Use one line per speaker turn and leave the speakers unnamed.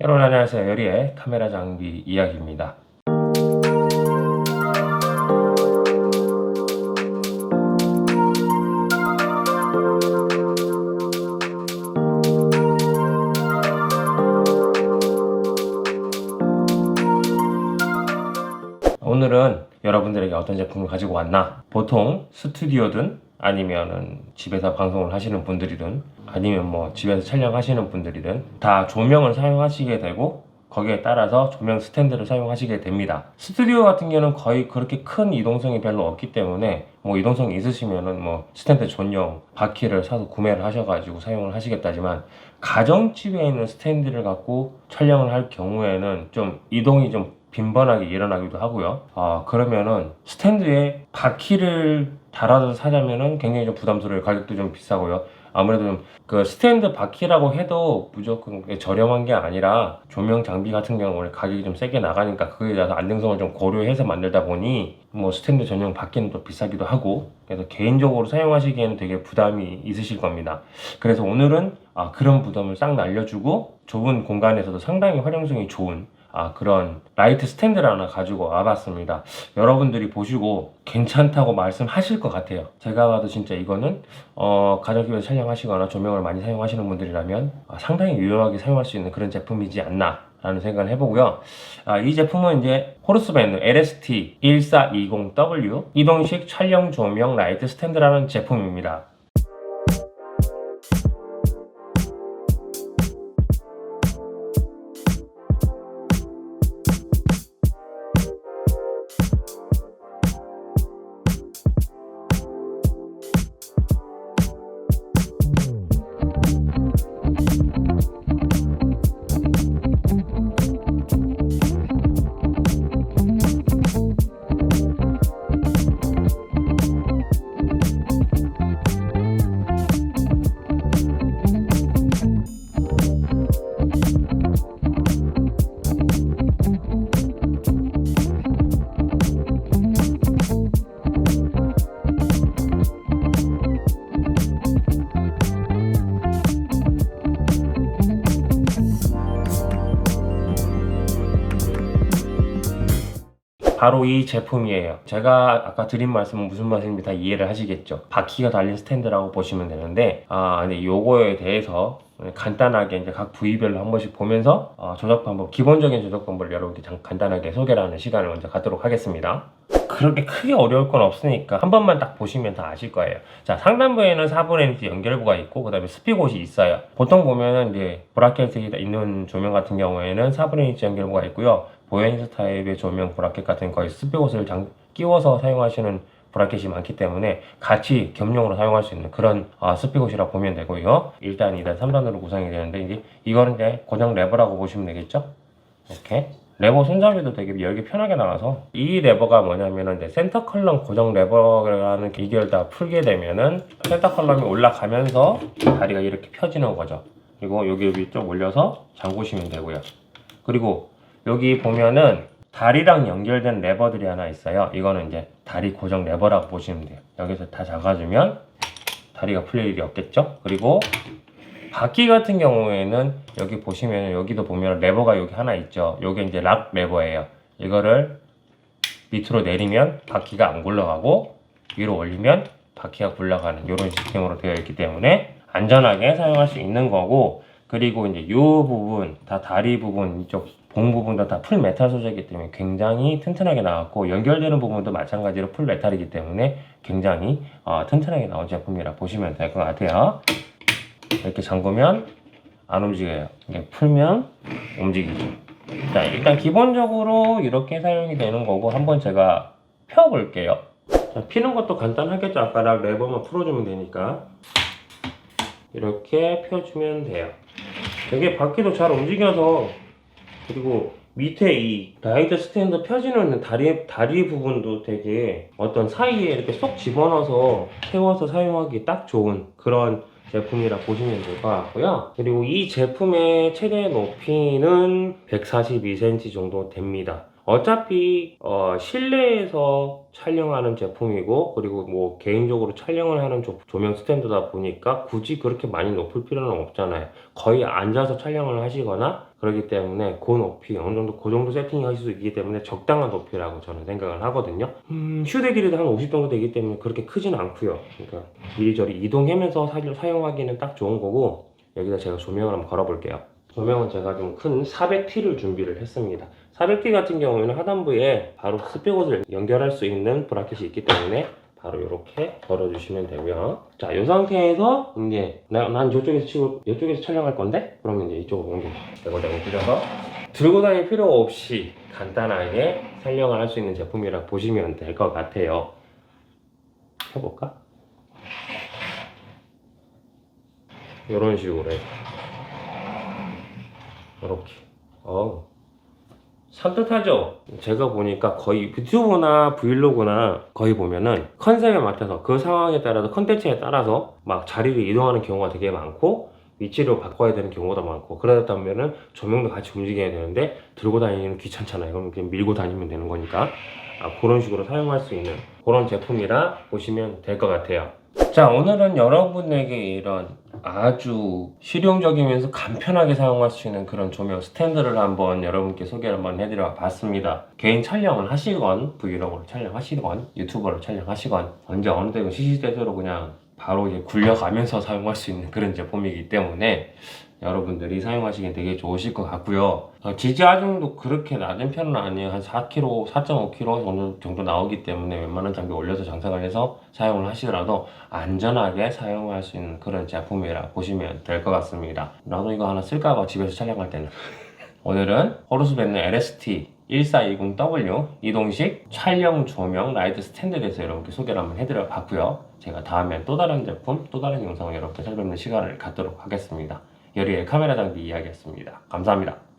여러분 안녕하세요. 여리의 카메라 장비 이야기입니다. 오늘은 여러분들에게 어떤 제품을 가지고 왔나? 보통 스튜디오든 아니면은 집에서 방송을 하시는 분들이든 아니면 뭐 집에서 촬영하시는 분들이든 다 조명을 사용하시게 되고 거기에 따라서 조명 스탠드를 사용하시게 됩니다. 스튜디오 같은 경우는 거의 그렇게 큰 이동성이 별로 없기 때문에 뭐 이동성이 있으시면은 뭐 스탠드 전용 바퀴를 사서 구매를 하셔가지고 사용을 하시겠다지만 가정집에 있는 스탠드를 갖고 촬영을 할 경우에는 좀 이동이 좀 빈번하게 일어나기도 하고요. 아, 그러면은 스탠드에 바퀴를 달아서 사자면은 굉장히 좀 부담스러워요. 가격도 좀 비싸고요. 아무래도 좀 그 스탠드 바퀴라고 해도 무조건 저렴한 게 아니라 조명 장비 같은 경우는 원래 가격이 좀 세게 나가니까 그거에 대해서 안정성을 좀 고려해서 만들다 보니 뭐 스탠드 전용 바퀴는 또 비싸기도 하고 그래서 개인적으로 사용하시기에는 되게 부담이 있으실 겁니다. 그래서 오늘은 아, 그런 부담을 싹 날려주고 좁은 공간에서도 상당히 활용성이 좋은 아, 그런 라이트 스탠드를 하나 가지고 와봤습니다. 여러분들이 보시고 괜찮다고 말씀하실 것 같아요. 제가 봐도 진짜 이거는 어, 가정집에서 촬영하시거나 조명을 많이 사용하시는 분들이라면 아, 상당히 유용하게 사용할 수 있는 그런 제품이지 않나. 라는 생각을 해보고요. 아, 이 제품은 이제 호르스밴드 LST 1420W 이동식 촬영 조명 라이트 스탠드라는 제품입니다. 바로 이 제품이에요. 제가 아까 드린 말씀은 무슨 말씀인지 다 이해를 하시겠죠. 바퀴가 달린 스탠드라고 보시면 되는데, 아, 근데 요거에 대해서 간단하게 이제 각 부위별로 한 번씩 보면서 어, 조작 방법, 기본적인 조작 방법을 여러분께 잠- 간단하게 소개를 하는 시간을 먼저 갖도록 하겠습니다. 그렇게 크게 어려울 건 없으니까 한 번만 딱 보시면 다 아실 거예요. 자, 상단부에는 4분의 1 연결부가 있고, 그 다음에 스피곳이 있어요. 보통 보면은 이제 브라켓이 있는 조명 같은 경우에는 4분의 1 연결부가 있고요. 보헤인스 타입의 조명 브라켓 같은 거의 스피곳을 장- 끼워서 사용하시는 브라켓이 많기 때문에 같이 겸용으로 사용할 수 있는 그런 아, 스피곳이라 보면 되고요. 1단, 2단, 3단으로 구성이 되는데 이제 이거는 이제 고정 레버라고 보시면 되겠죠? 이렇게 레버 손잡이도 되게 열기 편하게 나와서 이 레버가 뭐냐면은 센터 컬럼 고정 레버라는 기계를 다 풀게 되면은 센터 컬럼이 올라가면서 다리가 이렇게 펴지는 거죠. 그리고 여기 쭉 올려서 잠그시면 되고요. 그리고 여기 보면은 다리랑 연결된 레버들이 하나 있어요. 이거는 이제 다리 고정 레버라고 보시면 돼요. 여기서 다 잡아주면 다리가 풀릴 일이 없겠죠? 그리고 바퀴 같은 경우에는 여기 보시면 여기도 보면 레버가 여기 하나 있죠. 요게 이제 락 레버예요. 이거를 밑으로 내리면 바퀴가 안 굴러가고 위로 올리면 바퀴가 굴러가는 이런 시스템으로 되어 있기 때문에 안전하게 사용할 수 있는 거고 그리고 이제 이 부분 다 다리 부분 이쪽 봉 부분도 다 풀 메탈 소재이기 때문에 굉장히 튼튼하게 나왔고 연결되는 부분도 마찬가지로 풀 메탈이기 때문에 굉장히 어, 튼튼하게 나온 제품이라 보시면 될 것 같아요. 이렇게 잠그면 안 움직여요. 이게 풀면 움직이죠. 자, 일단 기본적으로 이렇게 사용이 되는 거고 한번 제가 펴 볼게요. 자, 피는 것도 간단하겠죠. 아까 락 레버만 풀어주면 되니까 이렇게 펴주면 돼요. 되게 바퀴도 잘 움직여서 그리고 밑에 이 라이트 스탠드 펴지는 다리 다리 부분도 되게 어떤 사이에 이렇게 쏙 집어넣어서 세워서 사용하기 딱 좋은 그런 제품이라 보시면 될 것 같고요. 그리고 이 제품의 최대 높이는 142cm 정도 됩니다. 어차피 어, 실내에서 촬영하는 제품이고 그리고 뭐 개인적으로 촬영을 하는 조, 조명 스탠드다 보니까 굳이 그렇게 많이 높을 필요는 없잖아요. 거의 앉아서 촬영을 하시거나 그렇기 때문에 그 높이 어느 정도 그 정도 세팅이 하실 수 있기 때문에 적당한 높이라고 저는 생각을 하거든요. 음, 휴대 길이도 한 50 정도 되기 때문에 그렇게 크진 않고요. 그러니까 이리저리 이동하면서 사, 사용하기는 딱 좋은 거고 여기다 제가 조명을 한번 걸어 볼게요. 조명은 제가 좀 큰 400T를 준비를 했습니다. 400T 같은 경우에는 하단부에 바로 스피커를 연결할 수 있는 브라켓이 있기 때문에 바로 이렇게 걸어주시면 되고요. 자, 이 상태에서 이제 나, 난 이쪽에서 치고 이쪽에서 촬영할 건데 그러면 이제 이쪽으로 옮겨 내고 옮겨서 들고 다닐 필요 없이 간단하게 촬영을 할 수 있는 제품이라 보시면 될 것 같아요. 해볼까? 이런 식으로 해서 이렇게 어 산뜻하죠? 제가 보니까 거의 유튜브나 브이로그나 거의 보면은 컨셉에 맞춰서 그 상황에 따라서 컨텐츠에 따라서 막 자리를 이동하는 경우가 되게 많고 위치를 바꿔야 되는 경우도 많고 그러다 보면은 조명도 같이 움직여야 되는데 들고 다니는 귀찮잖아요. 그럼 그냥 밀고 다니면 되는 거니까. 아, 그런 식으로 사용할 수 있는 그런 제품이라 보시면 될 것 같아요. 자 오늘은 여러분에게 이런 아주 실용적이면서 간편하게 사용할 수 있는 그런 조명 스탠드를 한번 여러분께 소개를 한번 해드려 봤습니다. 개인 촬영을 하시건 브이로그를 촬영하시건 유튜버를 촬영하시건 언제 어느 때고 시시때때로 그냥 바로 이제 굴려가면서 사용할 수 있는 그런 제품이기 때문에 여러분들이 사용하시기엔 되게 좋으실 것 같고요. 어, 지지하중도 그렇게 낮은 편은 아니에요. 한 4kg, 4.5kg 정도, 정도 나오기 때문에 웬만한 장비 올려서 장착을 해서 사용을 하시더라도 안전하게 사용할 수 있는 그런 제품이라 보시면 될 것 같습니다. 나도 이거 하나 쓸까봐 집에서 촬영할 때는. 오늘은 호르스벤의 LST 1420W 이동식 촬영 조명 라이트 스탠드에 대해서 여러분께 소개를 한번 해드려 봤고요. 제가 다음엔 또 다른 제품, 또 다른 영상을 여러분께 찾아뵙는 시간을 갖도록 하겠습니다. 여리의 카메라 장비 이야기였습니다. 감사합니다.